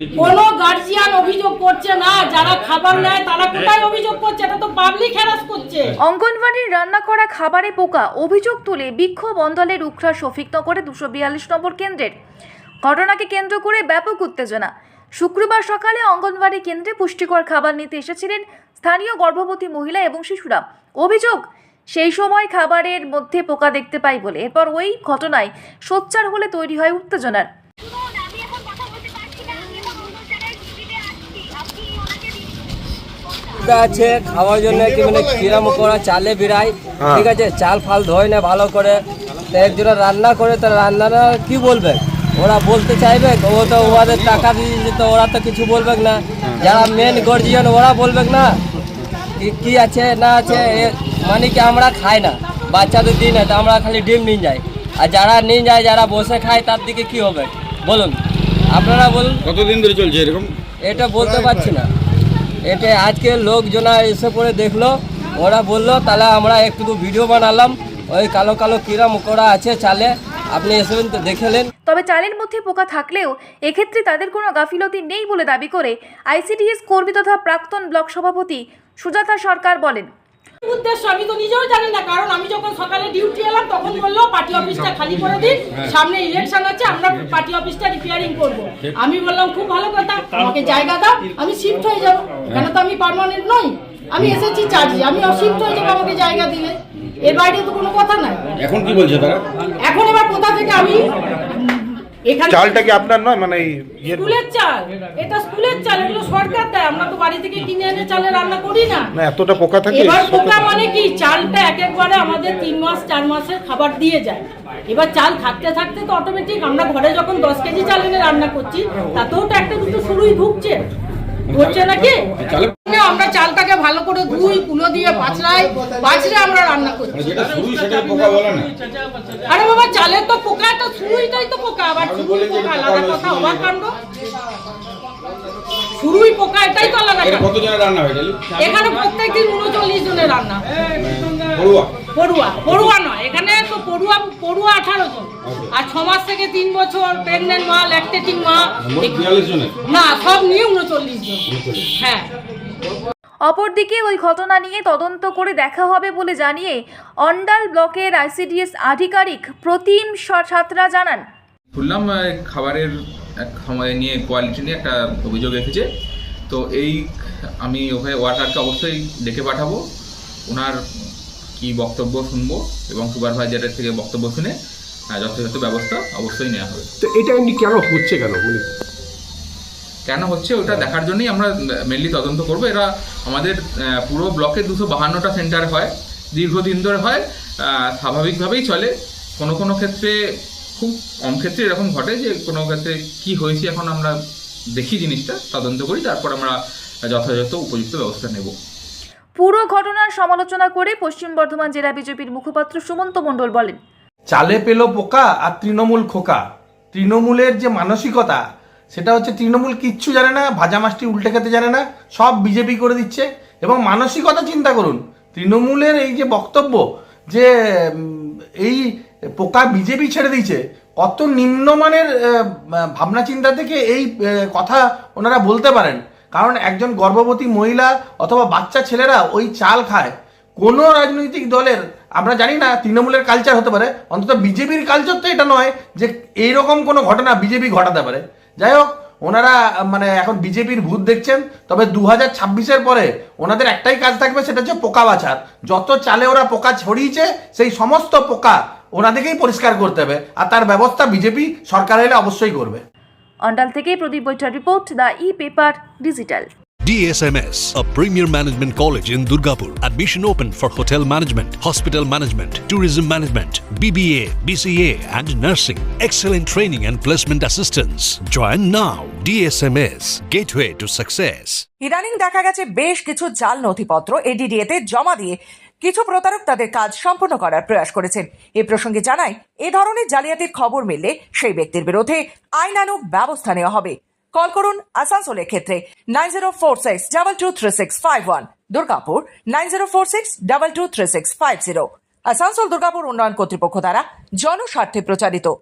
কোনো গার্জিয়ান অভিযোগ করছে না, যারা খাবার নেয় তারা কোথায় অভিযোগ করছে? এটা তো পাবলিক হ্যারাস করছে। অঙ্গনওয়াড়ির রান্না করা খাবারে পোকা, অভিযোগ তুলে বিক্ষোভ অন্দলের উখরা শফিকনগরে দুশো বিয়াল্লিশ নম্বর কেন্দ্রের। ঘটনাকে কেন্দ্র করে ব্যাপক উত্তেজনা। শুক্রবার সকালে অঙ্গনওয়াড়ি কেন্দ্রে পুষ্টিকর খাবার নিতে এসেছিলেন স্থানীয় গর্ভবতী মহিলা এবং শিশুরা। অভিযোগ, সেই সময় খাবারের মধ্যে পোকা দেখতে পাই বলে। এরপর ওই ঘটনায় সোচ্চার হলে তৈরি হয় উত্তেজনার শুনুন, আমি এখন কথা বলতে পারছি না, আমি এখন অন্য জায়গায় ছুটিতে আসছি। আপনি ওনাকে দিন ফোনটা। আছে খাওয়ার জন্য কি মানে কিরা মকড়া চালে বিরাই ঠিক আছে চাল ফাল ধোয় না ভালো করে। তো একজনে রান্না করে তো রান্নাটা কি বলবে? ওরা বলতে চাইবে ও তো ওদের টাকা দিয়ে তো ওরা তো কিছু বলবে না। যারা মেন গার্জিয়ান ওরা বলবে না কি কি আছে না আছে এ মানে কি আমরা খাই না বাচ্চাদের দিন তো আমরা খালি ডিম নিয়ে যাই। আর যারা নিয়ে যায় যারা বসে খায় তার দিকে কি হবে? বলুন। আপনারা বলুন। কতদিন ধরে চলছে এরকম? এটা বলতে পারছি না। এটা আজকে লোকজনা এসে পরে দেখল। ওরা বলল, তাহলে আমরা একটু ভিডিও বানালাম। ওই কালো কালো কিরা মকড়া আছে চালে। আপনি এসবেন তো দেখেলেন তবে চালের মধ্যে পোকা থাকলেও এক্ষেত্রে তাদের কোনো গাফিলতি নেই বলে দাবি করে আইসিডিএস কর্মী তথা প্রাক্তন ব্লক সভাপতি সুজাতা সরকার বলেন। উদ্দেশ্য আমি তো নিজেও জানি না কারণ আমি যখন সকালে ডিউটি এলাম তখন বলল পার্টি অফিসটা খালি করে দিন সামনে ইলেকশন আছে আমরা পার্টি অফিসটা রিপেয়ারিং করব। আমি বললাম খুব ভালো কথা আমাকে জায়গা দাও আমি শিফট হয়ে যাব। এখানে তো আমি পার্মানেন্ট নই আমি এসেছি চার্জি আমি শিফট হয়ে যাব আমাকে জায়গা দিলে। এর বাইরে তো কোনো কথা নাই। এখন কি বলছে তারা? এখন এবার কোথা থেকে আমি এখানে চালটা কি আপনার নয়? মানে স্কুলের চাল। এটা স্কুলের চাল এগুলো সরকার দেয়। আমরা তো বাড়ি থেকে কিনে এনে চালে রান্না করি না। না এতটা পোকা থাকে? এবার পোকা মানে কি? চালটা এক একবারে আমাদের তিন মাস চার মাসের খাবার দিয়ে যায়। এবার চাল থাকতে থাকতে তো অটোমেটিক আমরা ঘরে যখন দশ কেজি চাল এনে রান্না করছি তাতেও তো একটা দুটো শুরুই ঢুকছে। হচ্ছে নাকি? আমরা চালটাকে ভালো করে ধুই কুলো দিয়ে পাঁচড়াই পাঁচড়ে আমরা রান্না করছি। মানে আরে বাবা চালের তো পোকা তো শুরুইটাই তো পোকা আবার শুরুই পোকা আলাদা কথা অবাক কাণ্ড। শুরুই পোকা এটাই তো আলাদা। কত জনের রান্না হয় জানি এখানে প্রত্যেক দিন উনচল্লিশ জনের রান্না। পড়ুয়া? পড়ুয়া পড়ুয়া নয় এখানে তো পড়ুয়া পড়ুয়া আঠারো জন। আর ছ মাস থেকে তিন বছর প্রেগনেন্ট মা ল্যাকটেটিং মা মোট বিয়াল্লিশ জনের? না সব নিয়ে উনচল্লিশ জন। হ্যাঁ। অপরদিকে ওই ঘটনা নিয়ে তদন্ত করে দেখা হবে বলে জানিয়ে অন্ডাল ব্লকের আইসিডিএস আধিকারিক প্রতিম সাঁতরা জানান। শুনলাম খাবারের এক সময় নিয়ে কোয়ালিটি নিয়ে একটা অভিযোগ রেখেছে তো এই আমি ওখানে ওয়ার্কারকে অবশ্যই ডেকে পাঠাবো ওনার কি বক্তব্য শুনব এবং সুপারভাইজারের থেকে বক্তব্য শুনে যথাযথ ব্যবস্থা অবশ্যই নেওয়া হবে। তো এটা এমনি কেন হচ্ছে কেন? কেন হচ্ছে ওটা দেখার জন্যই আমরা মেনলি তদন্ত করব। এরা আমাদের পুরো ব্লকে দুশো বাহান্নটা সেন্টার হয়। দীর্ঘদিন ধরে হয় স্বাভাবিকভাবেই চলে। কোনো কোনো ক্ষেত্রে খুব কম ক্ষেত্রে এরকম ঘটে যে কোনো ক্ষেত্রে কি হয়েছে এখন আমরা দেখি জিনিসটা তদন্ত করি তারপর আমরা যথাযথ উপযুক্ত ব্যবস্থা নেব। পুরো ঘটনার সমালোচনা করে পশ্চিম বর্ধমান জেলা বিজেপির মুখপাত্র সুমন্ত মণ্ডল বলেন চালে পেল পোকা আর তৃণমূল খোকা। তৃণমূলের যে মানসিকতা সেটা হচ্ছে তৃণমূল কিচ্ছু জানে না ভাজা মাছটি উল্টে খেতে জানে না সব বিজেপি করে দিচ্ছে। এবং মানসিকতা চিন্তা করুন তৃণমূলের এই যে বক্তব্য যে এই পোকা বিজেপি ছেড়ে দিয়েছে। কত নিম্নমানের ভাবনা চিন্তা থেকে এই কথা ওনারা বলতে পারেন। কারণ একজন গর্ভবতী মহিলা অথবা বাচ্চা ছেলেরা ওই চাল খায়। কোনো রাজনৈতিক দলের, আমরা জানি না, তৃণমূলের কালচার হতে পারে। অন্তত বিজেপির কালচার তো এটা নয় যে এইরকম কোনো ঘটনা বিজেপি ঘটাতে পারে। যাই হোক, ওনারা মানে এখন বিজেপির ভূত দেখছেন। তবে দু হাজার ছাব্বিশের পরে ওনাদের একটাই কাজ থাকবে, সেটা হচ্ছে পোকা বাছার। যত চালে ওরা পোকা ছড়িয়েছে, সেই সমস্ত পোকা ওনাদেরকেই পরিষ্কার করতে হবে আর তার ব্যবস্থা বিজেপি সরকার এলে অবশ্যই করবে অন্ডাল থেকে Pradip বৈঠার report the e paper digital DSMS, a premier management college in Durgapur. Admission open for hotel management, hospital management, tourism management, BBA, BCA, and nursing. Excellent training and placement assistance. Join now. DSMS, gateway to success. ইদানিং দেখা গেছে বেশ কিছু জাল নথিপত্র এডিডিএতে জমা দিয়ে কিছু প্রতারক তাদের কাজ সম্পন্ন করার প্রয়াস করেছেন। এ প্রসঙ্গে জানায়, এ ধরনের জালিয়াতির খবর মিললে সেই ব্যক্তির বিরুদ্ধে আইনানুগ ব্যবস্থা নেওয়া হবে। কল করুন আসানসোলের ক্ষেত্রে nine zero four six, double two three six five one, Durgapur nine zero four six, double two three six five zero. Asansol, Durgapur উন্নয়ন কর্তৃপক্ষ দ্বারা জনস্বার্থে প্রচারিত